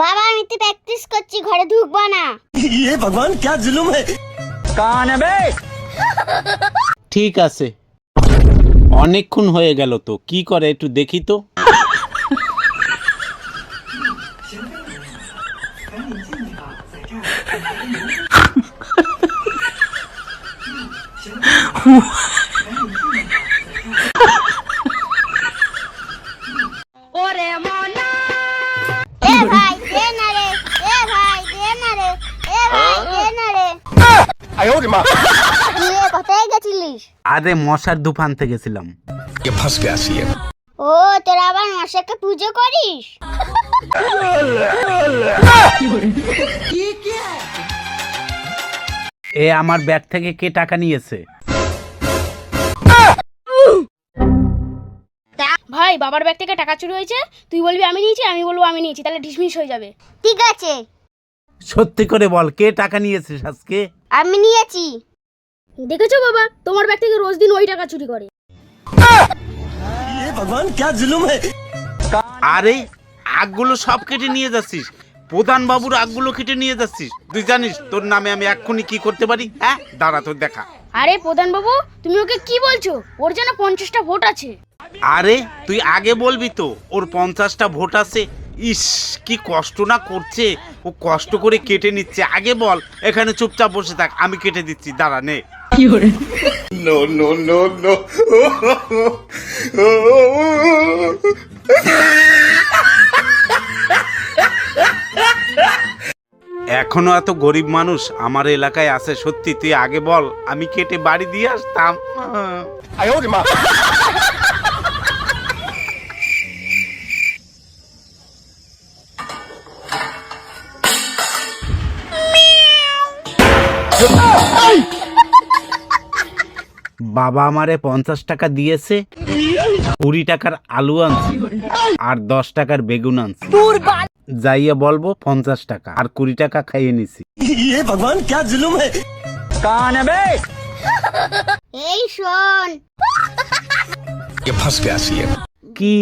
বাবা আমি তো প্র্যাকটিস করছি ঘরে ঢুকবো না ये भगवान क्या जुलुम है ঠিক আছে অনেকক্ষণ হয়ে গেল তো কি করে একটু দেখি তো আরে মশার দুপানতে গেছিলাম। ও তোরা আবার মশাকে পুজো করিস? এ আমার ব্যাগ থেকে কে টাকা নিয়েছে? ভাই বাবার ব্যাগ থেকে টাকা চুরি হয়েছে? তুই বলবি আমি নিয়েছি আমি বলব আমি নিয়েছি তাহলে ডিসমিস হয়ে যাবে। ঠিক আছে। সত্যি করে বল কে টাকা নিয়েছে আজকে? আমি নিয়েছি। দেখেছ বাবা? তোমার ব্যাগ থেকে রোজ দিন ওই টাকা চুরি করে। ইয়ে ভগবান ক্যা জুলুম আরে আগগুলো সব কেটে নিয়ে যাচ্ছিস। প্রধান বাবুর আগগুলো কেটে নিয়ে যাচ্ছিস। তুই জানিস তোর নামে আমি এক্ষুনি কি করতে পারি? হ্যাঁ? দাঁড়া তোর দেখা। আরে প্রধান বাবু তুমি ওকে কি বলছো? ওর যেন পঞ্চাশটা ভোট আছে। আরে তুই আগে বলবি তো ওর পঞ্চাশটা ভোট আছে। ইস কি কষ্ট না করছে? ও কষ্ট করে কেটে নিচ্ছে। আগে বল এখানে চুপচাপ বসে থাক আমি কেটে দিচ্ছি দাঁড়া নে। এখনও এত গরিব মানুষ আমার এলাকায় আছে সত্যি তুই আগে বল আমি কেটে বাড়ি দিয়ে আসতাম। বাবা আমারে পঞ্চাশ টাকা দিয়েছে কুড়ি টাকার আলু আনছি আর দশ টাকার বেগুন আনছি। যাইয়া বলব পঞ্চাশ টাকা আর কুড়ি টাকা খাইয়ে নিছি। ইয়ে ভগবান ক্যা জুলুম এই শোন। কি?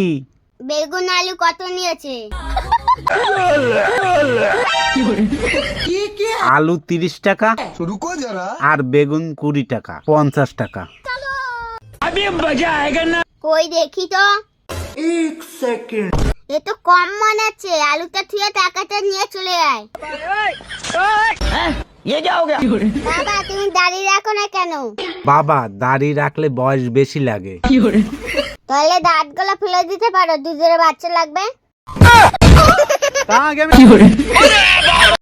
বেগুন আলু কত নিয়েছে? আলু তিরিশ টাকা। আর বেগুন কুড়ি টাকা পঞ্চাশ টাকা। কই দেখি তো। এ তো কম মনে আছে আলুটা থুয়ে টাকাটা নিয়ে চলে আয়। বাবা তুমি দাড়ি রাখো না কেন? বাবা দাড়ি রাখলে বয়স বেশি লাগে। তাহলে দাঁতগুলো ফেলে দিতে পারো দুধের বাচ্চা লাগবে। তা আগে আমি